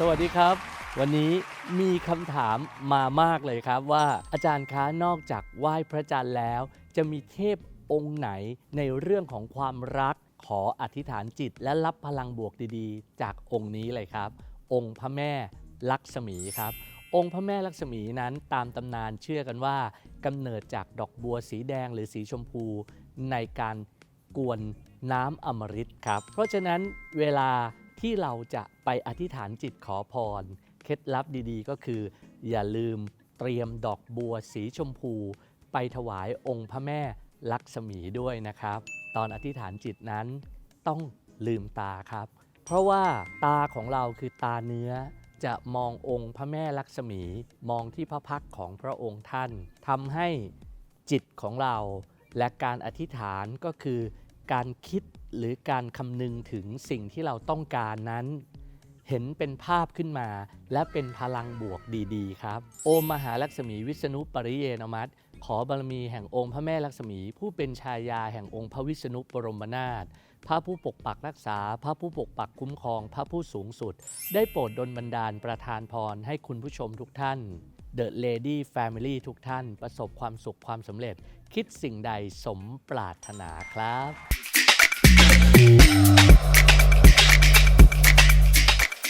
สวัสดีครับ วันนี้มีคำถามมามากเลยครับว่า อาจารย์คะนอกจากไหว้พระจันทร์แล้ว จะมีเทพองค์ไหนในเรื่องของความรัก ขออธิษฐานจิตและรับพลังบวกดีๆ จากองค์นี้เลยครับ องค์พระแม่ลักษมีครับ องค์พระแม่ลักษมีนั้นตามตำนานเชื่อกันว่ากำเนิดจากดอกบัวสีแดงหรือสีชมพูในการกวนน้ำอมฤตครับ เพราะฉะนั้นเวลา ที่เราจะไปอธิษฐานจิตขอพร เคล็ดลับดีๆ ก็คือ อย่าลืมเตรียมดอกบัวสีชมพู ไปถวายองค์พระแม่ลักษมีด้วยนะครับ ตอนอธิษฐานจิตนั้นต้องลืมตาครับ เพราะว่าตาของเราคือตาเนื้อจะมององค์พระแม่ลักษมีมองที่พระพักของพระองค์ท่านทำให้จิตของเรา และการอธิษฐานก็คือ การคิดหรือการคำนึงถึงสิ่งที่เราต้องการนั้น เห็นเป็นภาพขึ้นมา และเป็นพลังบวกดีๆ ครับ โอมมหาลักษมีวิษณุปริเยนมัตขอบารมีแห่งองค์พระแม่ลักษมี ผู้เป็นชายาแห่งองค์พระวิษณุบรมนาถพระผู้ปกปักรักษา พระผู้ปกปักคุ้มครอง พระผู้สูงสุด ได้โปรดดลบันดาลประทานพรให้คุณผู้ชมทุกท่าน The Lady Family ทุกท่าน ประสบความสุขความสำเร็จ คิดสิ่งใดสมปรารถนาครับ